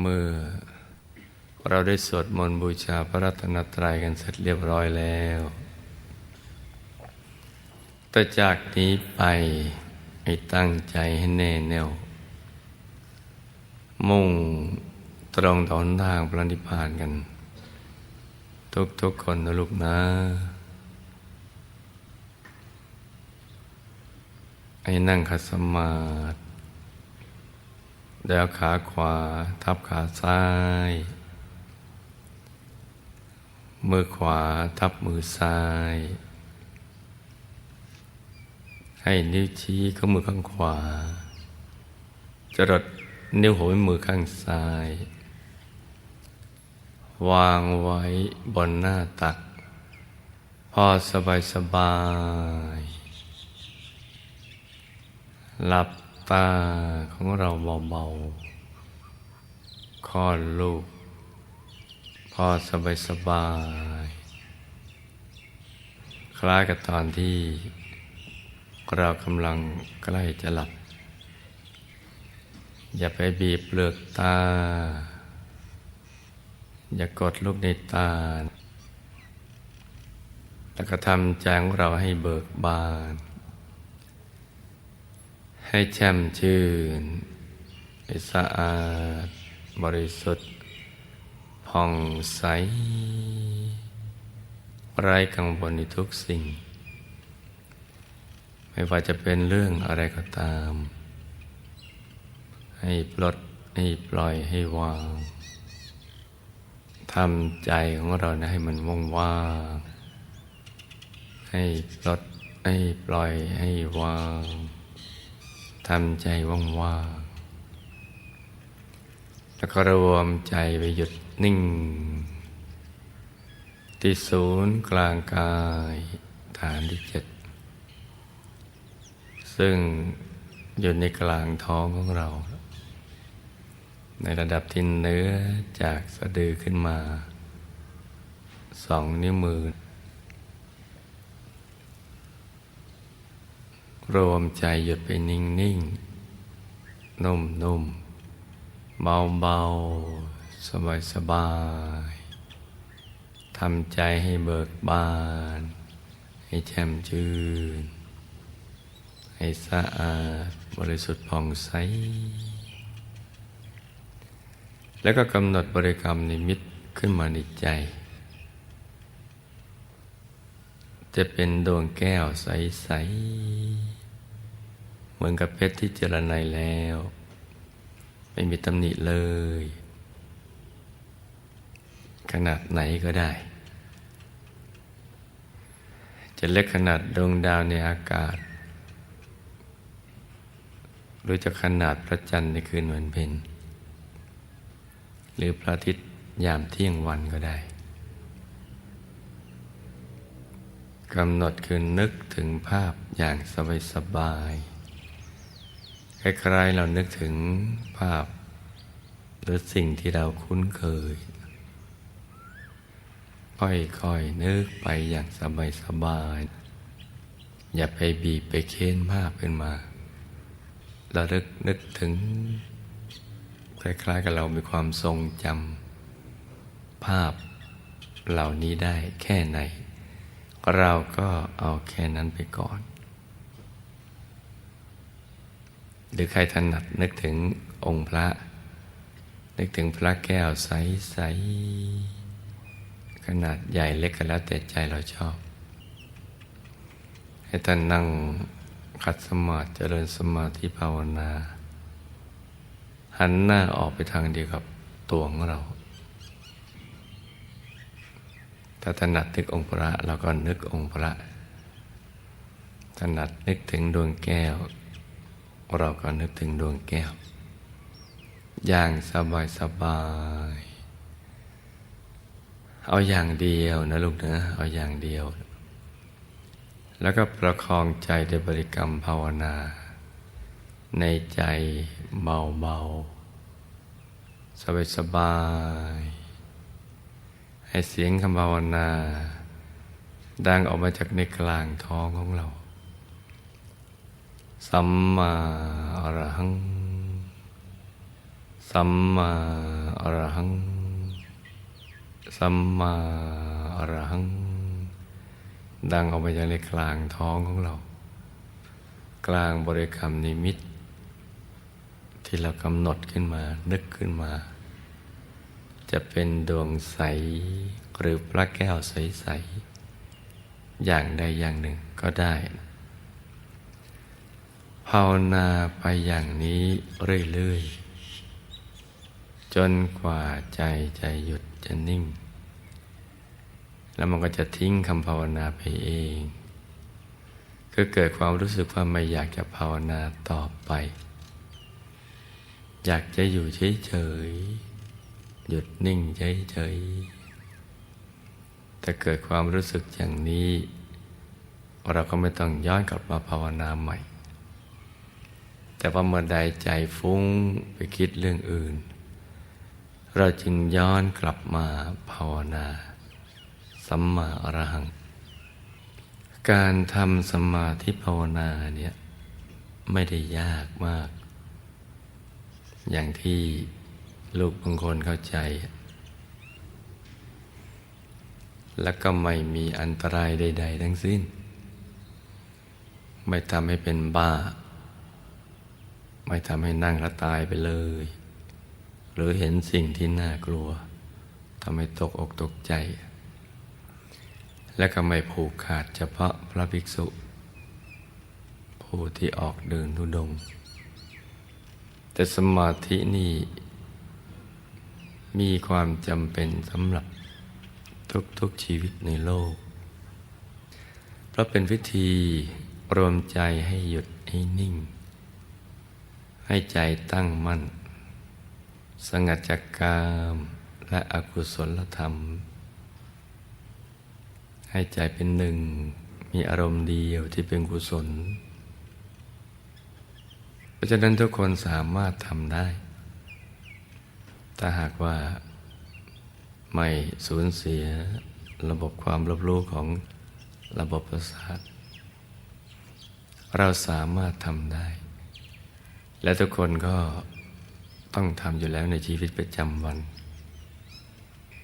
เมื่อเราได้สวดมนต์บูชาพระรัตนตรัยกันเสร็จเรียบร้อยแล้วต่อจากนี้ไปให้ตั้งใจให้แน่แน่ว มุ่งตรงต่อหนทางพระนิพพานกัน ทุกๆคนนะลูกนะให้นั่งขัดสมาธิ แล้วขาขวาทับขาซ้าย มือขวาทับมือซ้าย ให้นิ้วชี้ข้ามือข้างขวา จรดนิ้วหัวมือข้างซ้าย วางไว้บนหน้าตัก พอสบายสบาย หลับ ตาของเราเบาๆคลอดลูก พอสบายสบาย คล้ายกับตอนที่ เรากำลังใกล้จะหลับ อย่าไปบีบเปลือกตา อย่ากดลูกในตาแล้วก็ทำใจของเราให้เบิกบาน ให้แช่มชื่น ให้สะอาด บริสุทธิ์ผ่องใส ไร้กังวลในทุกสิ่ง ไม่ว่าจะเป็นเรื่องอะไรก็ตาม ให้ปลด ให้ปล่อยให้วางทำใจของเรานะให้มันว่างว่างให้ปลดให้ปล่อยให้วาง ทำใจว่างว่างแล้วก็รวมใจไปหยุดนิ่ง ที่ศูนย์กลางกายฐานที่เจ็ด ซึ่งอยู่ในกลางท้องของเรา ในระดับที่เนื้อจากสะดือขึ้นมาสองนิ้วมือ รวมใจหยุดไปนิ่งนิ่งนุ่มนุ่มเบาเบาสบายสบายทำใจให้เบิกบาน ให้แช่มชื่น ให้สะอาดบริสุทธิ์ผ่องใส แล้วก็กำหนดบริกรรมนิมิตขึ้นมาในใจ จะเป็นดวงแก้วใส ๆ มือนกับเพชรที่เจรไนแล้ว ไม่มีตำหนิเลย ขนาดไหนก็ได้ จะเล็กขนาดดวงดาวในอากาศ หรือจะขนาดพระจันทร์ในคืนวันเพ็ญหรือพระอาทิตย์ยามเที่ยงวันก็ได้กำหนดคือนึกถึงภาพอย่างสบายสบาย คล้ายๆเรานึกถึงภาพ หรือสิ่งที่เราคุ้นเคย ค่อยๆนึกไปอย่างสบายสบายอย่าไปบีบไปเค้นภาพขึ้นมาเราลึกนึกถึง คล้ายๆกับเรามีความทรงจำภาพเหล่านี้ได้แค่ไหน เราก็เอาแค่นั้นไปก่อน หรือใครถนัดนึกถึงองค์พระ นึกถึงพระแก้วใส ๆ ขนาดใหญ่เล็กก็แล้วแต่ใจเราชอบ ให้ท่านนั่งขัดสมาธิเจริญสมาธิภาวนา หันหน้าออกไปทางเดียวกับตัวของเรา ถ้าถนัดนึกองค์พระเราก็นึกองค์พระถนัดนึกถึงดวงแก้ว เราก็นึกถึงดวงแก้ว อย่างสบายสบาย เอาอย่างเดียวนะลูกนะเอาอย่างเดียว แล้วก็ประคองใจด้วยบริกรรมภาวนา ในใจเบาๆ สบายสบายๆให้เสียงคำภาวนา ดังออกมาจากในกลางท้องของเรา สัมมาอรหัง สัมมาอรหัง สัมมาอรหัง ดังออกมาจากในกลางท้องของเรา กลางบริกรรมนิมิต ที่เรากำหนดขึ้นมา นึกขึ้นมา จะเป็นดวงใสหรือพระแก้วใส ๆ อย่างใดอย่างหนึ่งก็ได้ ภาวนาไปอย่างนี้เรื่อยๆ จนกว่าใจจะหยุดจะนิ่ง แล้วมันก็จะทิ้งคำภาวนาไปเองคือเกิดความรู้สึกว่าไม่อยากจะภาวนาต่อไป อยากจะอยู่เฉยๆ หยุดนิ่งเฉยๆแต่เกิดความรู้สึกอย่างนี้ เราก็ไม่ต้องย้อนกลับมาภาวนาใหม่ แต่ว่าเมื่อใดใจฟุ้งไปคิดเรื่องอื่น เราจึงย้อนกลับมาภาวนาสัมมาอรหัง การทำสมาธิภาวนาเนี่ยไม่ได้ยากมาก อย่างที่ลูกบางคนเข้าใจ และก็ไม่มีอันตรายใด ๆ ทั้งสิ้น ไม่ทำให้เป็นบ้า ไม่ทำให้นั่งแล้วตายไปเลย หรือเห็นสิ่งที่น่ากลัวทำให้ตกอกตกใจ และก็ไม่ผูกขาดเฉพาะพระภิกษุ ผู้ที่ออกเดินทุดง แต่สมาธินี่มีความจำเป็นสำหรับทุกๆชีวิตในโลก เพราะเป็นวิธีรวมใจให้หยุดให้นิ่ง ให้ใจตั้งมั่น สงัดจากกามและอกุศลธรรม ให้ใจเป็นหนึ่งมีอารมณ์เดียวที่เป็นกุศล เพราะฉะนั้นทุกคนสามารถทำได้ ถ้าหากว่าไม่สูญเสียระบบความรับรู้ของระบบประสาท เราสามารถทำได้ และทุกคนก็ต้องทำอยู่แล้วในชีวิตประจำวัน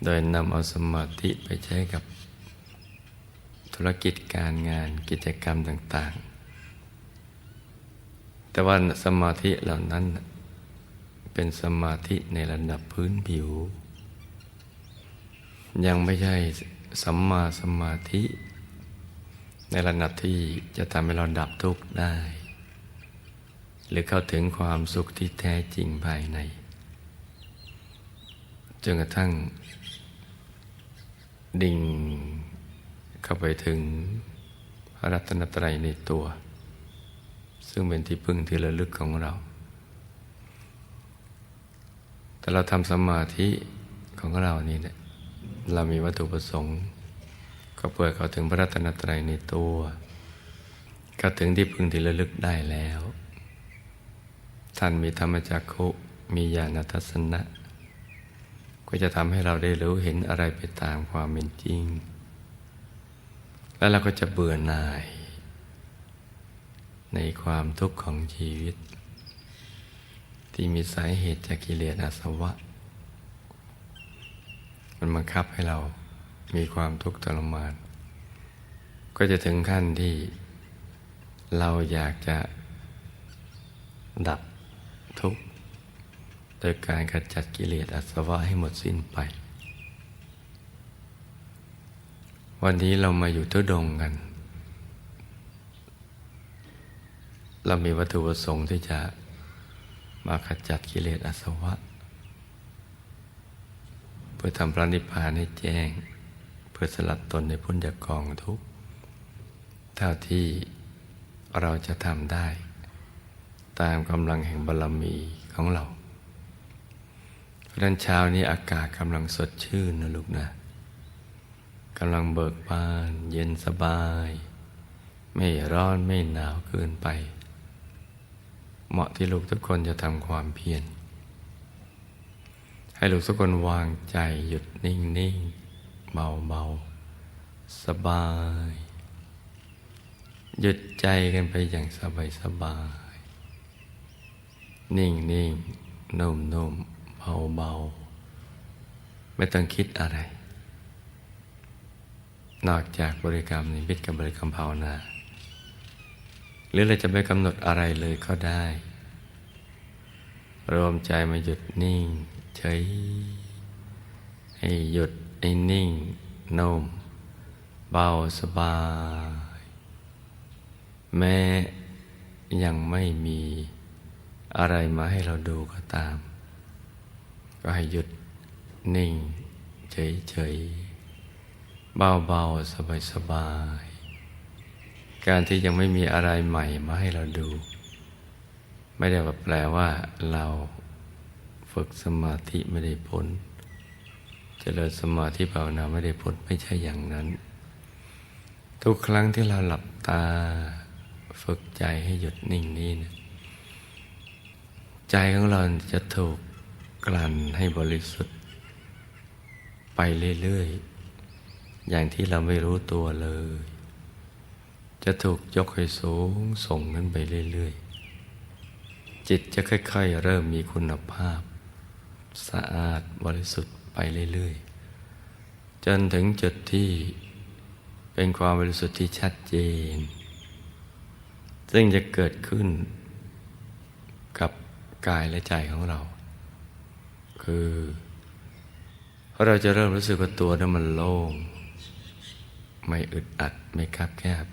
โดยนำเอาสมาธิไปใช้กับธุรกิจการงานกิจกรรมต่าง ๆ แต่ว่าสมาธิเหล่านั้นเป็นสมาธิในระดับพื้นผิว ยังไม่ใช่สัมมาสมาธิ ในระดับที่จะทำให้เราดับทุกข์ได้ หรือเข้าถึงความสุขที่แท้จริงภายใน จนกระทั่ง ดิ่งเข้าไปถึงพระรัตนตรัยในตัว ซึ่งเป็นที่พึ่งที่ระลึกของเรา แต่เราทำสมาธิของเรานี่เนี่ยเรามีวัตถุประสงค์ ก็เพื่อเข้าถึงพระรัตนตรัยในตัว เข้าถึงที่พึ่งที่ระลึกได้แล้ว ท่านมีธรรมจักขุมีญาณทัศนะ ก็จะทำให้เราได้รู้เห็นอะไรไปตามความเป็นจริง แล้วเราก็จะเบื่อหน่าย ในความทุกข์ของชีวิต ที่มีสาเหตุจากกิเลสอาสวะ มันบังคับให้เรามีความทุกข์ทรมาน ก็จะถึงขั้นที่เราอยากจะดับ ทุกข์ โดยการขจัดกิเลสอาสวะให้หมดสิ้นไป วันนี้เรามาอยู่ทุดงกัน เรามีวัตถุประสงค์ที่จะมาขจัดกิเลสอาสวะ เพื่อทำพระนิพพานให้แจ้ง เพื่อสลัดตนในพ้นจากกองทุกข์เท่าที่เราจะทำได้ ตามกำลังแห่งบารมีของเรา เพราะนั้นเช้านี้อากาศกำลังสดชื่นนะลูกนะกำลังเบิกบาน เย็นสบาย ไม่ร้อนไม่หนาวเกินไป เหมาะที่ลูกทุกคนจะทำความเพียรให้ลูกทุกคนวางใจหยุดนิ่งนิ่งเบาเบาสบาย หยุดใจกันไปอย่างสบายสบาย นิ่งนิ่งนุ่มนุ่มเบาเบาไม่ต้องคิดอะไร นอกจากบริกรรมนิมิตกับบริกรรมภาวนา หรือเราจะไม่กำหนดอะไรเลยก็ได้ รวมใจมาหยุดนิ่งเฉยให้หยุดให้นิ่งนุ่มเบาสบาย แม้ยังไม่มี อะไรมาให้เราดูก็ตาม ก็ให้หยุดนิ่ง เฉยๆ เบาๆ สบายๆ การที่ยังไม่มีอะไรใหม่มาให้เราดู ไม่ได้ว่าแปลว่าเราฝึกสมาธิไม่ได้ผลเจริญสมาธิภาวนาไม่ได้ผลไม่ใช่อย่างนั้น ทุกครั้งที่เราหลับตา ฝึกใจให้หยุดนิ่งนี้นะ ใจของเราจะถูกกลั่นให้บริสุทธิ์ ไปเรื่อยๆ อย่างที่เราไม่รู้ตัวเลย จะถูกยกให้สูงส่งขึ้นไปเรื่อยๆ จิตจะค่อยๆ เริ่มมีคุณภาพ สะอาดบริสุทธิ์ไปเรื่อยๆ จนถึงจุดที่เป็นความบริสุทธิ์ที่ชัดเจน ซึ่งจะเกิดขึ้น กายและใจของเรา คือเพราะเราจะเริ่มรู้สึกว่าตัวนั้นมันโล่ง ไม่อึดอัดไม่คับแคบ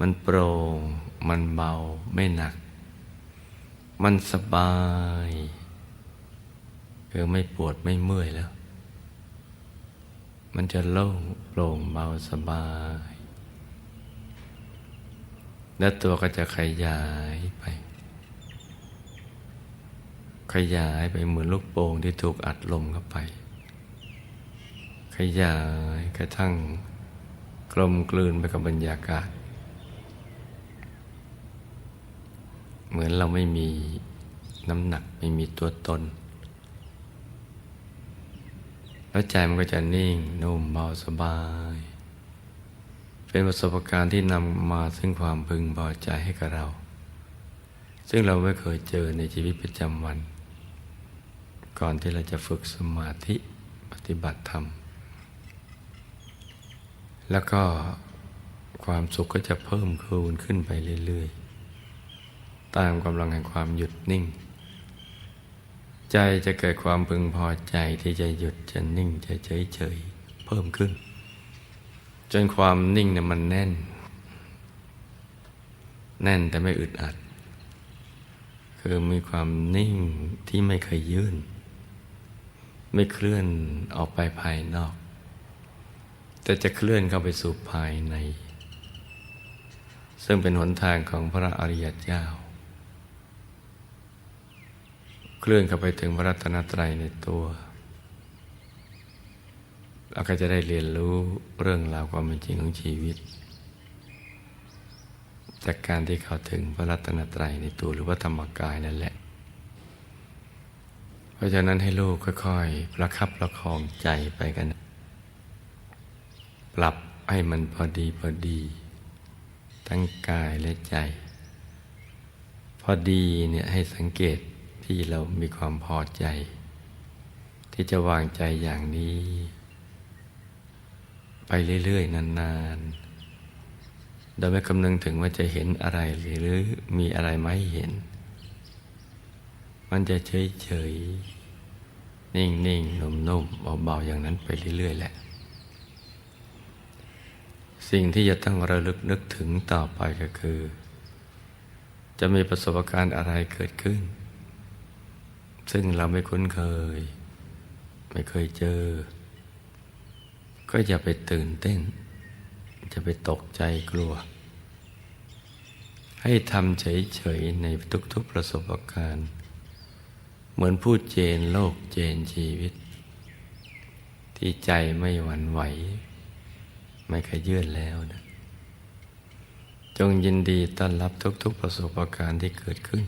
มันโปร่ง มันเบา ไม่หนัก มันสบายคือไม่ปวดไม่เมื่อยแล้ว มันจะโล่งโปร่งเบาสบาย และตัวก็จะขยายไป ขยายไปเหมือนลูกโป่งที่ถูกอัดลมเข้าไป ขยายกระทั่งกลมกลืนไปกับบรรยากาศ เหมือนเราไม่มีน้ำหนักไม่มีตัวตน แล้วใจมันก็จะนิ่งนุ่มเบาสบาย เป็นประสบการณ์ที่นำมาซึ่งความพึงพอใจให้กับเรา ซึ่งเราไม่เคยเจอในชีวิตประจำวัน ก่อนที่เราจะฝึกสมาธิปฏิบัติธรรม แล้วก็ความสุขก็จะเพิ่มคูณขึ้นไปเรื่อยๆ ตามกำลังแห่งความหยุดนิ่ง ใจจะเกิดความพึงพอใจที่จะหยุดจะนิ่งจะเฉยเฉยๆเพิ่มขึ้น จนความนิ่งเนี่ยมันแน่น แน่นแต่ไม่อึดอัด คือมีความนิ่งที่ไม่เคยยื่น ไม่เคลื่อนออกไปภายนอก แต่จะเคลื่อนเข้าไปสู่ภายใน ซึ่งเป็นหนทางของพระอริยเจ้า เคลื่อนเข้าไปถึงพระรัตนตรัยในตัวเราก็จะได้เรียนรู้เรื่องราวความเป็นจริงของชีวิต จากการที่เข้าถึงพระรัตนตรัยในตัวหรือว่าธรรมกายนั่นแหละ ราะฉะนั้นให้ลูกค่อยๆ ประคับประคองใจไปกัน ปรับให้มันพอดีพอดี ทั้งกายและใจ พอดีเนี่ยให้สังเกตที่เรามีความพอใจ ที่จะวางใจอย่างนี้ ไปเรื่อยๆ นานๆ โดยไม่คำนึงถึงว่าจะเห็นอะไรหรือมีอะไรไม่เห็นมันจะเฉยๆ นิ่งๆนุ่มๆเบาๆอย่างนั้นไปเรื่อยๆแหละ สิ่งที่จะต้องระลึกนึกถึงต่อไปก็คือ จะมีประสบการณ์อะไรเกิดขึ้น ซึ่งเราไม่คุ้นเคย ไม่เคยเจอ ก็อย่าไปตื่นเต้น จะไปตกใจกลัว ให้ทำเฉยๆในทุกๆประสบการณ์ เหมือนผู้เจนโลกเจนชีวิต ที่ใจไม่หวั่นไหว ไม่ขยื่นแล้วนะ จงยินดีต้อนรับทุก ๆ ประสบการณ์ที่เกิดขึ้น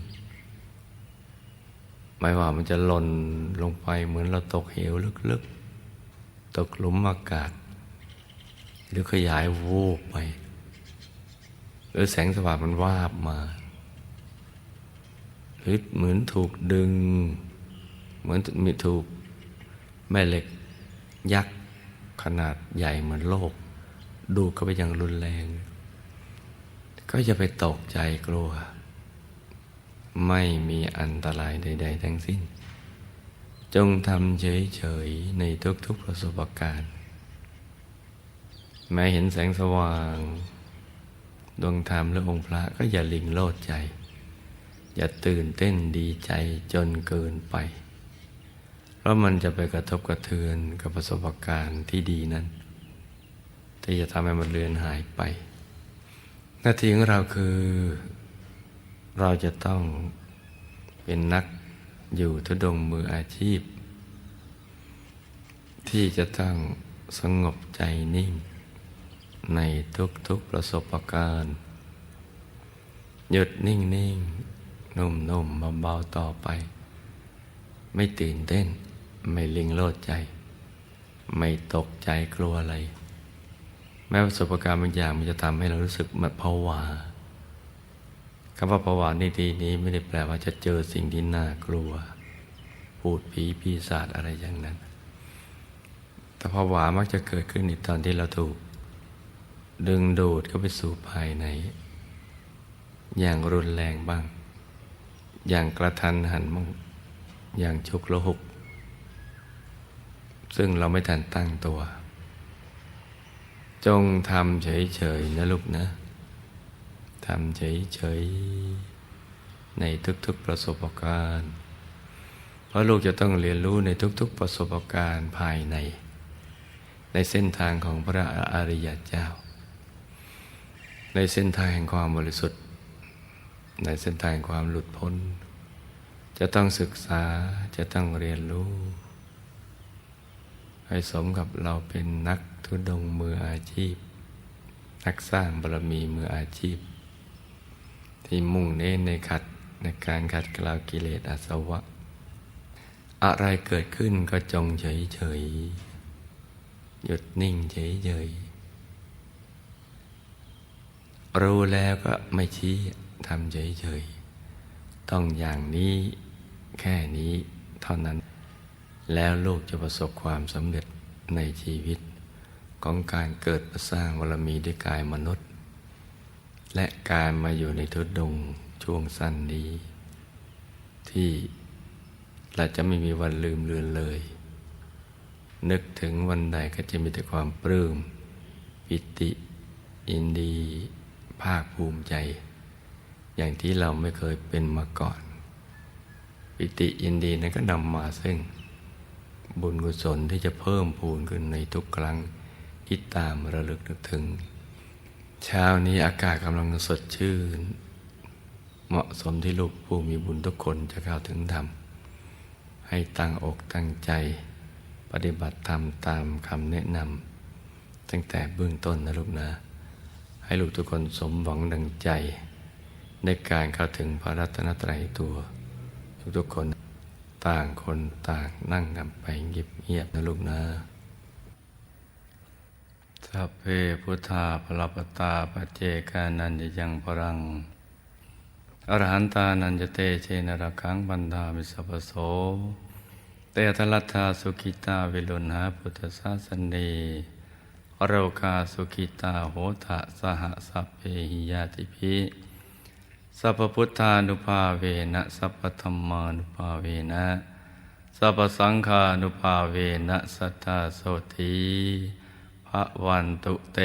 ไม่ว่ามันจะหล่นลงไปเหมือนเราตกเหวลึกๆ ตกหลุมอากาศ หรือขยายวูบไป หรือแสงสว่างมันวาบมา หรือเหมือนถูกดึง เหมือนมีถูกแม่เหล็ก ยักษ์ขนาดใหญ่เหมือนโลก ดูเข้าไปอย่างรุนแรง ก็จะไปตกใจกลัว ไม่มีอันตรายใด ๆ ทั้งสิ้น จงทำเฉย ๆ ในทุก ๆ ประสบการณ์ แม้เห็นแสงสว่าง ดวงธรรมและองค์พระก็อย่าลิงโลดใจ อย่าตื่นเต้นดีใจจนเกินไป เพราะมันจะไปกระทบกระเทือนกับประสบการณ์ที่ดีนั้น ที่จะทำให้มันเลือนหายไป หน้าที่ของเราคือ เราจะต้องเป็นนักอยู่ทุดงมืออาชีพ ที่จะต้องสงบใจนิ่ง ในทุกๆประสบการณ์ หยุดนิ่งๆ นุ่มๆเบาๆต่อไป ไม่ตื่นเต้น ไม่ลิงโลดใจ ไม่ตกใจกลัวอะไร แม้ประสบการณ์บางอย่างมันจะทำให้เรารู้สึกมันผวาคำว่าผวาในที่นี้ไม่ได้แปลว่าจะเจอสิ่งที่น่ากลัว พูดผีปีศาจอะไรอย่างนั้น แต่ผวามักจะเกิดขึ้นในตอนที่เราถูก ดึงดูดเข้าไปสู่ภายในอย่างรุนแรงบ้าง อย่างกระทันหันบ้างอย่างชุกละหุก ซึ่งเราไม่ทันตั้งตัว จงทำเฉยๆนะลูกนะทำเฉยๆในทุกๆประสบการณ์ เพราะลูกจะต้องเรียนรู้ในทุกๆประสบการณ์ภายใน ในเส้นทางของพระอริยเจ้า ในเส้นทางแห่งความบริสุทธิ์ ในเส้นทางความหลุดพ้น จะต้องศึกษาจะต้องเรียนรู้ ให้สมกับเราเป็นนักทุดงมืออาชีพ นักสร้างบารมีมืออาชีพ ที่มุ่งเน้นในขัดในการขัดกลาวกิเลสอาสวะ อะไรเกิดขึ้นก็จงเฉยเฉยหยุดนิ่งเฉยเฉยรู้แล้วก็ไม่ชี้ ทำเฉยๆ ต้องอย่างนี้แค่นี้เท่านั้น แล้วลูกจะประสบความสำเร็จในชีวิต ของการเกิดมาสร้างบารมีด้วยกายมนุษย์ และการมาอยู่ในทุดดงช่วงสั้นนี้ ที่เราจะไม่มีวันลืมเลือนเลย นึกถึงวันใดก็จะมีแต่ความปลื้มปิติยินดี ภาคภูมิใจ อย่างที่เราไม่เคยเป็นมาก่อน ปิติยินดีนั้นก็นำมาซึ่ง บุญกุศลที่จะเพิ่มพูนขึ้นในทุกครั้งที่ตามระลึกนึกถึง เช้านี้อากาศกำลังสดชื่น เหมาะสมที่ลูกผู้มีบุญทุกคนจะเข้าถึงธรรม ให้ตั้งอกตั้งใจ ปฏิบัติธรรมตามคำแนะนำตั้งแต่เบื้องต้นนะลูกนะ ให้ลูกทุกคนสมหวังดังใจ ในการเข้าถึงพระรัตนตรัยตัว ทุกๆคนต่างคนต่างนั่งกันไปเงียบๆนะลูกนะสัพเพพุทธาพลปตาปเจกานันยยังพรัง อรหันตานันจะเตเชนระคังบันดามิสัพโส เตทลัทธาสุขิตาวิลุณหาพุทธศาสนีโรคาสุขิตาโหทะสหสัพเพหิยาติภิ สัพพุทธานุภาเวนะสัพพธรรมานุภาเวนะสัพพสังฆานุภาเวนะสัทธาโสตีพระวันตุเต